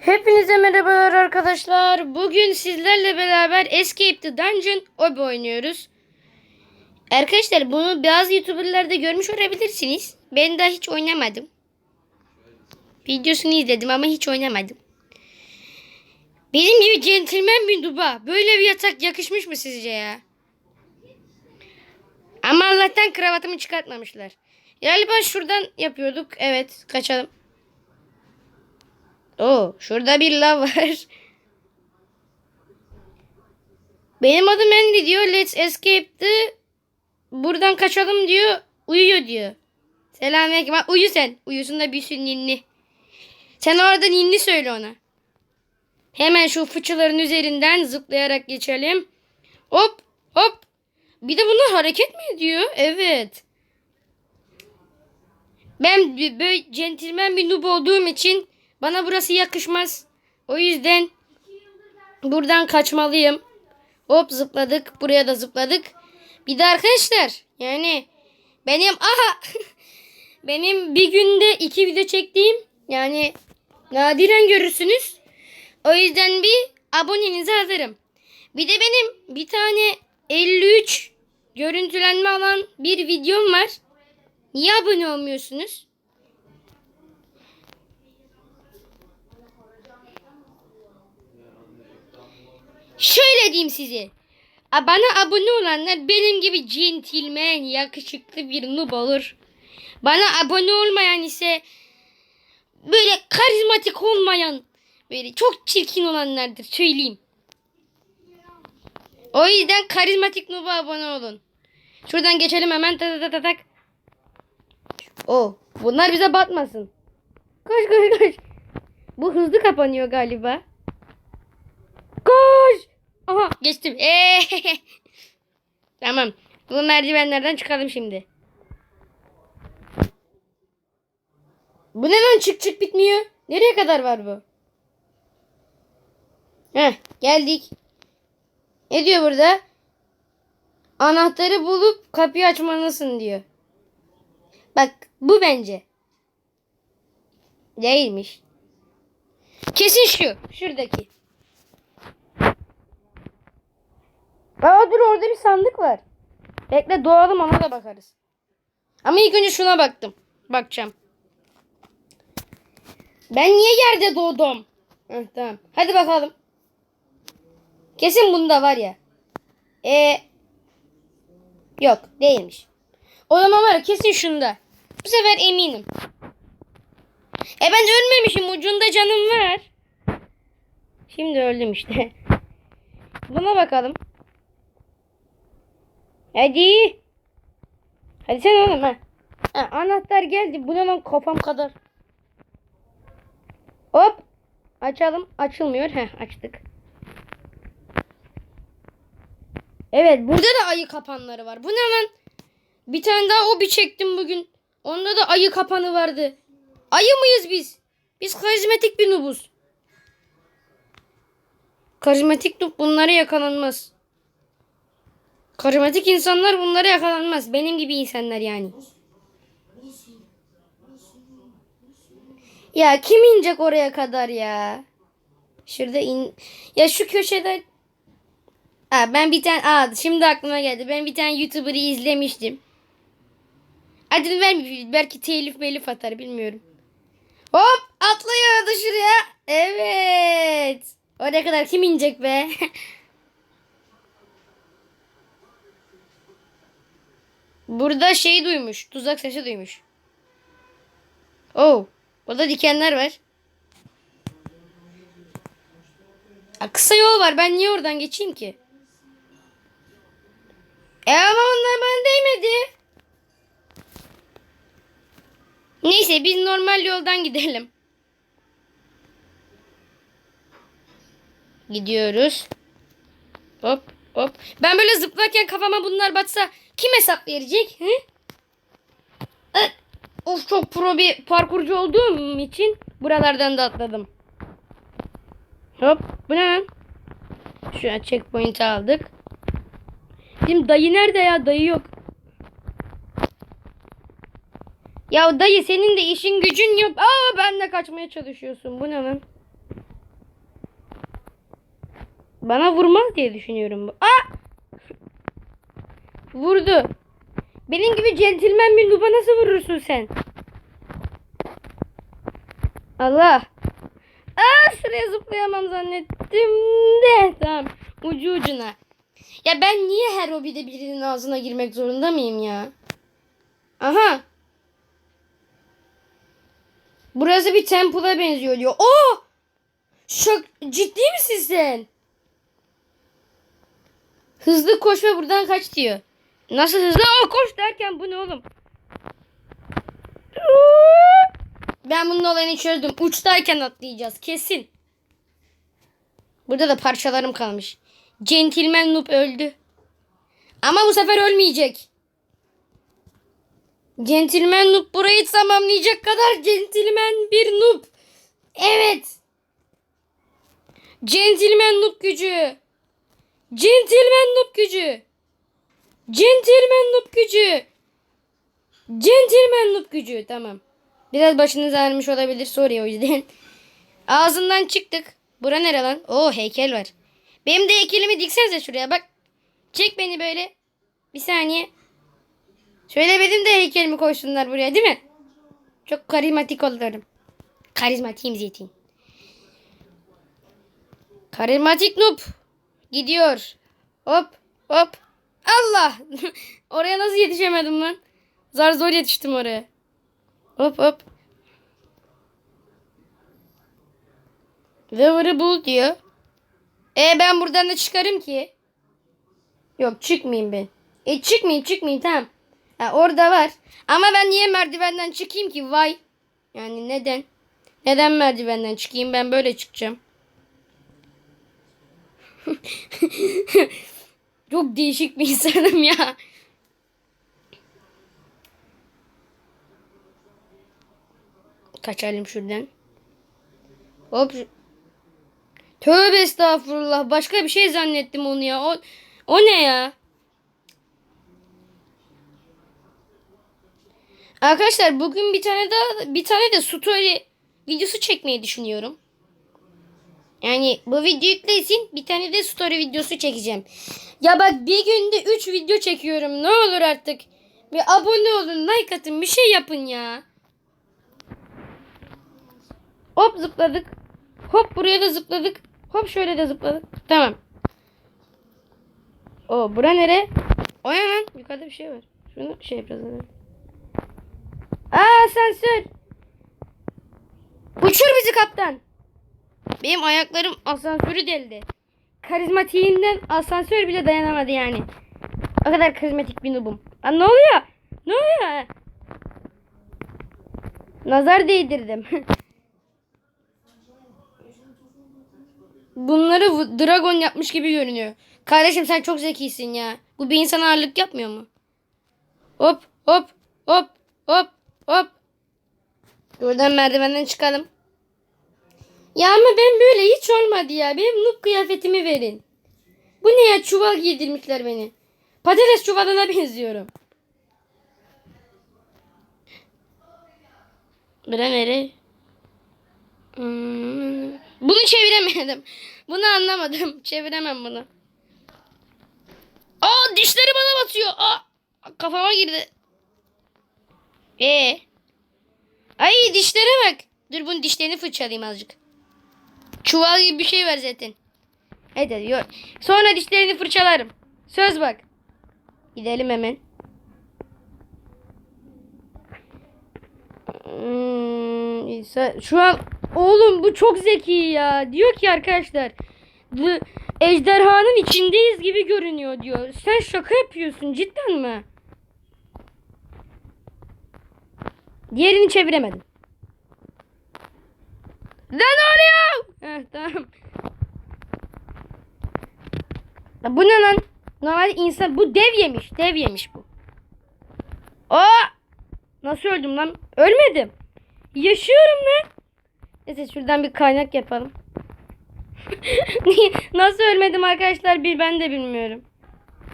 Hepinize merhabalar arkadaşlar. Bugün sizlerle beraber Escape the Dungeon Obi oynuyoruz. Arkadaşlar bunu bazı YouTuber'larda görmüş olabilirsiniz. Ben daha hiç oynamadım. Videosunu izledim ama hiç oynamadım. Benim gibi centilmen bir duba. Böyle bir yatak yakışmış mı sizce ya? Ama Allah'tan kravatımı çıkartmamışlar. Galiba şuradan yapıyorduk. Evet kaçalım. Oo, şurada bir lav var. Benim adım Andy diyor. Let's escape the... Buradan kaçalım diyor. Uyuyor diyor. Selamünaleyküm. Uyu sen. Uyusun da sürü ninni. Sen orada ninni söyle ona. Hemen şu fıçıların üzerinden zıplayarak geçelim. Hop hop. Bir de bunlar hareket mi ediyor? Evet. Ben böyle centilmen bir noob olduğum için bana burası yakışmaz. O yüzden buradan kaçmalıyım. Hop zıpladık. Buraya da zıpladık. Bir de arkadaşlar yani benim aha benim bir günde iki video çektiğim yani nadiren görürsünüz. O yüzden bir abonenizi alırım. Bir de benim bir tane 53 görüntülenme alan bir videom var. Niye abone olmuyorsunuz? Size. A- Bana abone olanlar benim gibi centilmen, yakışıklı bir noob olur. Bana abone olmayan ise böyle karizmatik olmayan, böyle çok çirkin olanlardır söyleyeyim. O yüzden karizmatik noob'a abone olun. Şuradan geçelim hemen tak tak tak. O, bunlar bize batmasın. Koş koş koş. Bu hızlı kapanıyor galiba. Geçtim. Eee. tamam. Bu merdivenlerden çıkalım şimdi. Bu neden çık çık bitmiyor? Nereye kadar var bu? Heh geldik. Ne diyor burada? Anahtarı bulup kapıyı açmalısın diyor. Bak bu bence. Değilmiş. Kesin şu. Şuradaki. Aa dur orada bir sandık var. Bekle doğalım ona da bakarız. Ama ilk önce şuna baktım. Bakacağım. Ben niye yerde doğdum? Heh, tamam. Hadi bakalım. Kesin bunda var ya. E Yok değilmiş. O zaman var kesin şunda. Bu sefer eminim. E ben ölmemişim. Ucunda canım var. Şimdi öldüm işte. Buna bakalım. Hadi. Hadi sen oğlum ha. ha anahtar geldi. Bu ne lan kafam kadar. Hop. Açalım. Açılmıyor. Heh açtık. Evet burada da ayı kapanları var. Bu ne lan? Bir tane daha o bir çektim bugün. Onda da ayı kapanı vardı. Ayı mıyız biz? Biz karizmatik bir nubuz. Karizmatik nub bunlara yakalanmaz. Karizmatik insanlar bunlara yakalanmaz. Benim gibi insanlar yani. Ya kim inecek oraya kadar ya? Şurada in... Ya şu köşede... Aa, ben bir tane... Aa, şimdi aklıma geldi. Ben bir tane YouTuber'ı izlemiştim. Adını vermeyeyim. Belki telif melif atar bilmiyorum. Hop atlıyor dışarıya. Evet. Oraya kadar kim inecek be? Burada şey duymuş. Tuzak sesi duymuş. Oh. Burada dikenler var. Aa, kısa yol var. Ben niye oradan geçeyim ki? E ama onlar bana değmedi. Neyse biz normal yoldan gidelim. Gidiyoruz. Hop hop. Ben böyle zıplarken kafama bunlar batsa kim hesap verecek? Hı? Eh, Of çok pro bir parkurcu olduğum için buralardan da atladım. Hop bu ne? Şu an checkpoint aldık. Şimdi dayı nerede ya? Dayı yok. Ya dayı senin de işin gücün yok. Aa ben de kaçmaya çalışıyorsun. Bu ne lan? Bana vurmaz diye düşünüyorum. Aa! Vurdu. Benim gibi centilmen bir nuba nasıl vurursun sen? Allah. Aa şuraya zıplayamam zannettim de. Tamam. Ucu ucuna. Ya ben niye her hobide birinin ağzına girmek zorunda mıyım ya? Aha. Burası bir temple'a benziyor diyor. Oo! Şok, ciddi misin sen? Hızlı koş ve buradan kaç diyor. Nasıl hızlı? Aa, koş derken bu ne oğlum? Ben bunun olayını çözdüm. Uçtayken atlayacağız kesin. Burada da parçalarım kalmış. Centilmen Noob öldü. Ama bu sefer ölmeyecek. Centilmen Noob burayı tamamlayacak kadar centilmen bir noob. Evet. Centilmen noob gücü. Centilmen noob gücü. Centilmen noob gücü. Centilmen noob gücü. Tamam. Biraz başınız ağrımış olabilir. Sorry o yüzden. Ağzından çıktık. Bura nere lan? Oo heykel var. Benim de heykelimi diksenize şuraya bak. Çek beni böyle. Bir saniye. Söylemedim de heykelimi koysunlar buraya değil mi? Çok karizmatik olurum. Karizmatiğim zeytin. Karizmatik noob. Gidiyor. Hop hop. Allah. oraya nasıl yetişemedim lan? Zar zor yetiştim oraya. Hop hop. Ve bul diyor. E ben buradan da çıkarım ki. Yok çıkmayayım ben. E çıkmayayım çıkmayayım tamam. Ha, orada var. Ama ben niye merdivenden çıkayım ki? Vay. Yani neden? Neden merdivenden çıkayım? Ben böyle çıkacağım. Çok değişik bir insanım ya. Kaçalım şuradan. Hop. Tövbe estağfurullah. Başka bir şey zannettim onu ya. O, o ne ya? Arkadaşlar bugün bir tane daha bir tane de story videosu çekmeyi düşünüyorum. Yani bu video yüklesin bir tane de story videosu çekeceğim. Ya bak bir günde 3 video çekiyorum. Ne olur artık. Bir abone olun, like atın, bir şey yapın ya. Hop zıpladık. Hop buraya da zıpladık. Hop şöyle de zıpladık. Tamam. O bura nere? O lan? Yukarıda bir şey var. Şunu şey yapacağız. hadi. Aa asansör. Uçur bizi kaptan. Benim ayaklarım asansörü deldi. Karizmatiğinden asansör bile dayanamadı yani. O kadar karizmatik bir noobum. Lan ne oluyor? Ne oluyor? Nazar değdirdim. Bunları bu- dragon yapmış gibi görünüyor. Kardeşim sen çok zekisin ya. Bu bir insana ağırlık yapmıyor mu? Hop hop hop hop hop. Buradan merdivenden çıkalım. Ya ama ben böyle hiç olmadı ya. Benim noob kıyafetimi verin. Bu ne ya çuval giydirmişler beni. Patates çuvalına benziyorum. Bura nere? Hmm. Bunu çeviremedim. Bunu anlamadım. Çeviremem bunu. Aa dişleri bana batıyor. Aa kafama girdi. Ee. Ay dişlere bak. Dur bunun dişlerini fırçalayayım azıcık. Çuval gibi bir şey var zaten. Hadi yok. Sonra dişlerini fırçalarım. Söz bak. Gidelim hemen. Hmm, şu an oğlum bu çok zeki ya. Diyor ki arkadaşlar "The- ejderhanın içindeyiz gibi görünüyor diyor. Sen şaka yapıyorsun cidden mi? Diğerini çeviremedim. Lan oluyor? Heh, tamam. Ya bu ne lan? Normal insan bu dev yemiş. Dev yemiş bu. Aa! Nasıl öldüm lan? Ölmedim. Yaşıyorum lan. Neyse şuradan bir kaynak yapalım. Nasıl ölmedim arkadaşlar bir ben de bilmiyorum.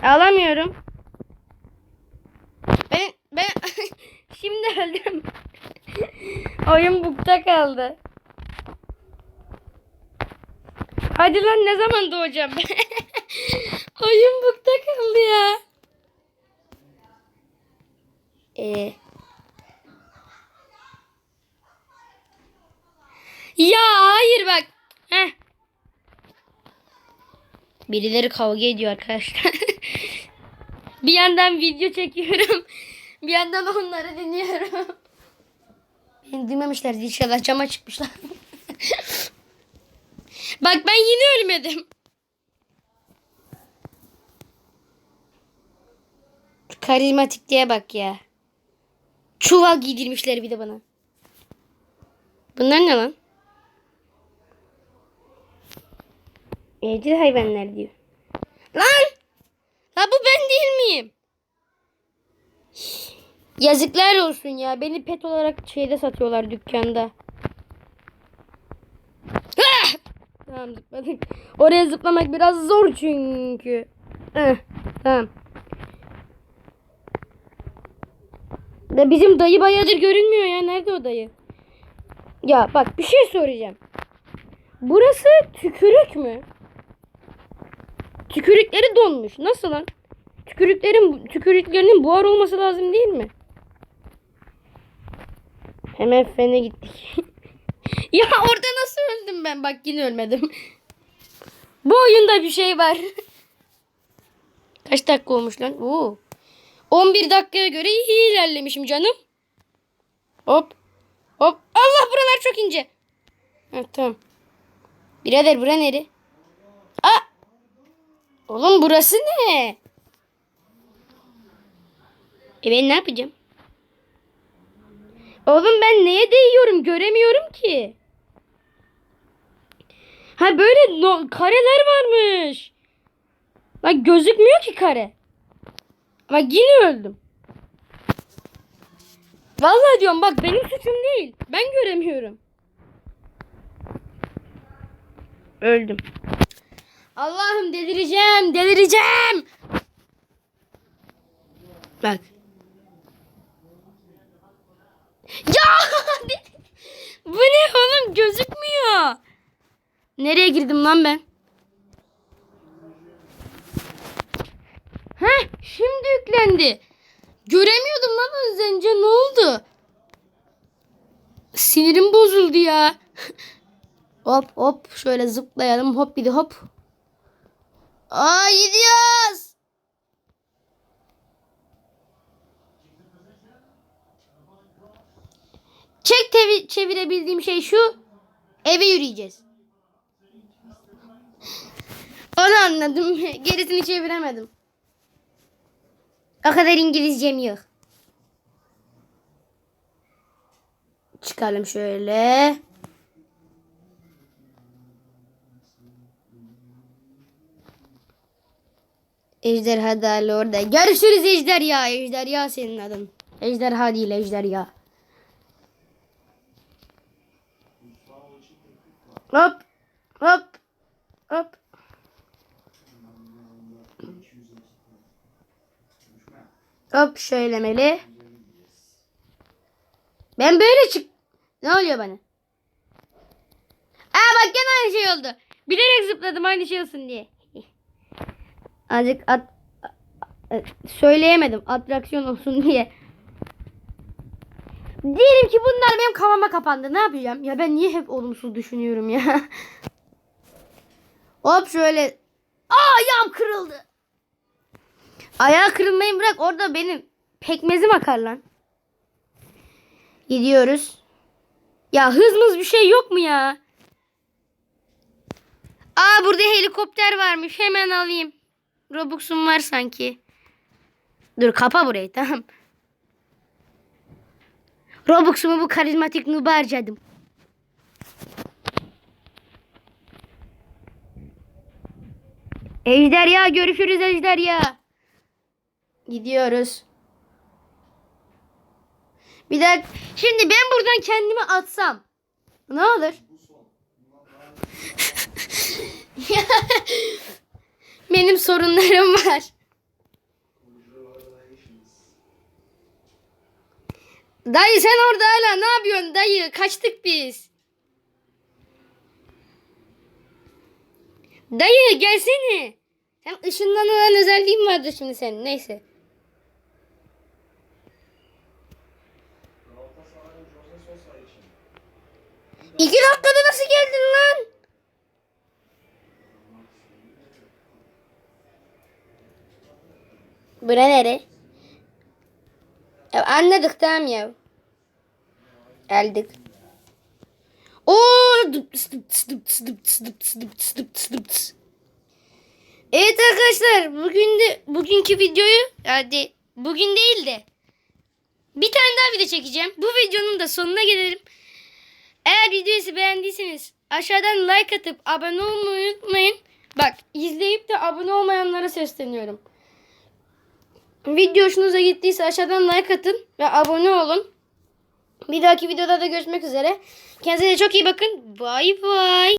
Alamıyorum. Ben ben şimdi öldüm. Oyun bukta kaldı. Hadi lan ne zaman doğacağım? Oyun bukta kaldı ya. Ee. Ya hayır bak. Heh. Birileri kavga ediyor arkadaşlar. bir yandan video çekiyorum. Bir yandan onları dinliyorum. Beni duymamışlar inşallah cama çıkmışlar. Bak ben yine ölmedim. Karizmatik diye bak ya. Çuval giydirmişler bir de bana. Bunlar ne lan? Evcil hayvanlar diyor. Lan! La bu ben değil miyim? Yazıklar olsun ya. Beni pet olarak şeyde satıyorlar dükkanda. Tamam zıpladık. Oraya zıplamak biraz zor çünkü. Eh, tamam. Da bizim dayı bayağıdır görünmüyor ya. Nerede o dayı? Ya bak bir şey soracağım. Burası tükürük mü? Tükürükleri donmuş. Nasıl lan? Tükürüklerin tükürüklerinin buhar olması lazım değil mi? Hemen fene gittik. ya orada nasıl öldüm ben? Bak yine ölmedim. Bu oyunda bir şey var. Kaç dakika olmuş lan? Oo. 11 dakikaya göre iyi ilerlemişim canım. Hop. Hop. Allah buralar çok ince. Ha, tamam. Birader bura nere? Aa! Oğlum burası ne? E ben ne yapacağım? Oğlum ben neye değiyorum göremiyorum ki. Ha böyle no- kareler varmış. Bak gözükmüyor ki kare. Bak yine öldüm. Vallahi diyorum bak benim suçum değil. Ben göremiyorum. Öldüm. Allah'ım delireceğim, delireceğim. Bak. Ya! Bu ne oğlum gözükmüyor. Nereye girdim lan ben? Heh şimdi yüklendi. Göremiyordum lan az önce ne oldu? Sinirim bozuldu ya. hop hop şöyle zıplayalım hop bir de hop. Aa gidiyoruz. Çek çevirebildiğim şey şu. Eve yürüyeceğiz. Onu anladım. Gerisini çeviremedim. O kadar İngilizcem yok. Çıkalım şöyle. Ejderha da orada. Görüşürüz ejderha. Ejderha senin adın. Ejderha değil ejderha. Hop. Hop. Hop. Hop şöylemeli. Ben böyle çık. Ne oluyor bana? Aa bak gene aynı şey oldu. Bilerek zıpladım aynı şey olsun diye. Azıcık at, söyleyemedim atraksiyon olsun diye. Diyelim ki bunlar benim kafama kapandı. Ne yapacağım? Ya ben niye hep olumsuz düşünüyorum ya? Hop şöyle. Aa ayağım kırıldı. Ayağı kırılmayı bırak. Orada benim pekmezim akar lan. Gidiyoruz. Ya hızımız bir şey yok mu ya? Aa burada helikopter varmış. Hemen alayım. Robux'um var sanki. Dur kapa burayı tamam. Robux'umu bu karizmatik noob'a harcadım. Ejderha görüşürüz ejderha. Gidiyoruz. Bir dakika. Şimdi ben buradan kendimi atsam. Ne olur? Benim sorunlarım var. Dayı sen orada hala ne yapıyorsun dayı? Kaçtık biz. Dayı gelsene. Hem ışınlanan özelliğin vardı şimdi senin. Neyse. İki dakikada nasıl geldin lan? Bura nere? Ya anladık tamam ya. Geldik. Oo! Evet arkadaşlar bugün de bugünkü videoyu yani bugün değil de bir tane daha video çekeceğim. Bu videonun da sonuna gelelim. Eğer videoyu beğendiyseniz aşağıdan like atıp abone olmayı unutmayın. Bak izleyip de abone olmayanlara sesleniyorum. Video hoşunuza gittiyse aşağıdan like atın ve abone olun. Bir dahaki videoda da görüşmek üzere. Kendinize çok iyi bakın. Bay bay.